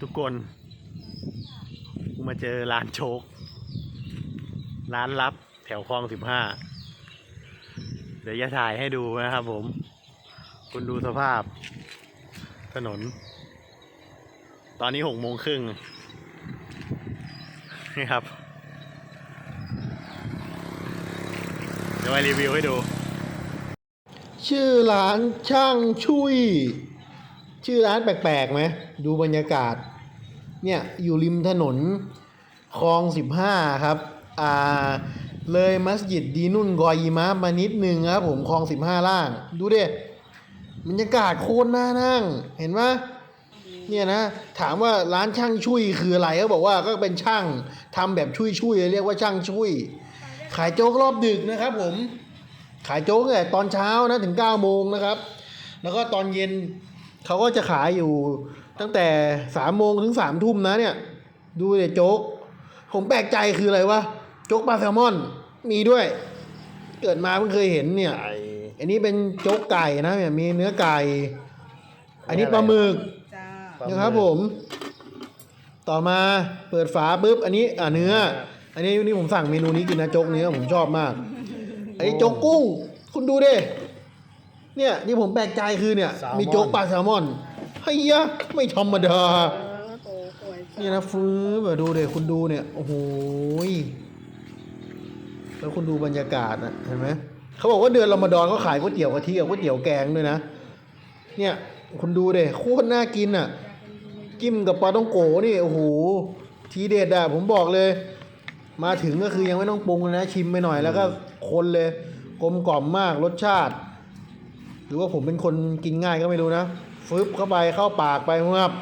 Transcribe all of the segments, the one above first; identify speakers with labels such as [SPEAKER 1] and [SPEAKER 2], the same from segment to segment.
[SPEAKER 1] ทุกคนกูมาเจอร้านโชค ร้านลับแถวคลองสิบห้าเดี๋ยวจะถ่ายให้ดูนะครับผม คุณดูสภาพ ถนน ตอนนี้หกโมงครึ่งนี่ครับ เดี๋ยวไปรีวิวให้ดู ชื่อร้านช่างชุย ชื่อร้านแปลกๆไหมดูบรรยากาศ เนี่ยอยู่ริมถนนคลองสิบห้าครับ อ่า เลยมัสยิดดีนุ่นกอยีมะมานิดนึงครับผมคลองสิบห้าล่าง ดูดิบรรยากาศโคตรน่านั่ง เห็นไหมเนี่ยนะ ถามว่าร้านช่างชุยคืออะไรเขาบอกว่าก็เป็นช่างทำแบบชุยๆเรียกว่าช่างชุยขายโจ๊กรอบดึกนะครับผม ขายโจ๊กเนี่ยตอนเช้านะถึง9ก้าโมงนะครับ แล้วก็ตอนเย็น เขาก็จะขายอยู่ตั้งแต่3ามโมงถึง3ามทุ่มนะเนี่ย ดูเดี๋ยโจ๊ก ผมแปลกใจคืออะไรวะ โจ๊กปลาแซลมอน มีด้วย เกิดมาเพิ่งเคยเห็นเนี่ย อันนี้เป็นโจ๊กไก่นะเนี่ยมีเนื้อไก่ อันนี้ปลาหมึก
[SPEAKER 2] จ้า
[SPEAKER 1] ปลาหมึกนะครับผม ต่อมาเปิดฝาปุ๊บ อันนี้อ่าเนื้อ อันนี้วันนี้ผมสั่งเมนูนี้กินนะโจ๊กเนื้อผมชอบมาก อันนี้โจ๊กกุ้ง คุณดูดิ เนี่ยที่ผมแปลกใจคือเนี่ย
[SPEAKER 3] แซลมอน
[SPEAKER 1] มีโจ๊กปลาแซลมอนเฮียไม่ธรรมดา
[SPEAKER 2] โอ้โหวย
[SPEAKER 1] นี่นะฟื้นแบบดูเด็คุณดูเนี่ย โอ้โหยแล้วคุณดูบรรยากาศนะเห็นไหมเขาบอกว่าเดือนรอมฎอนเขาขายก๋วยเตี๋ยวกะทิกับก๋วยเตี๋ยวแกงด้วยนะ เนี่ย คุณดูเด็โคตรน่ากินอะ จิ้มกับปลาต้องโกนี่โอ้โหทีเด็ดอะผมบอกเลย มาถึงก็คือยังไม่ต้องปรุงเลยนะ ชิมไปหน่อยแล้วก็คนเลย กลมกล่อมมากรสชาติ หรือว่าผมเป็นคนกินง่ายก็ไม่รู้นะฟึบเข้าไปเข้าปากไปครับ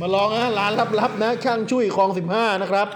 [SPEAKER 1] มาลองนะร้านลับๆนะ ช่างช่วยคลองสิบห้านะครับ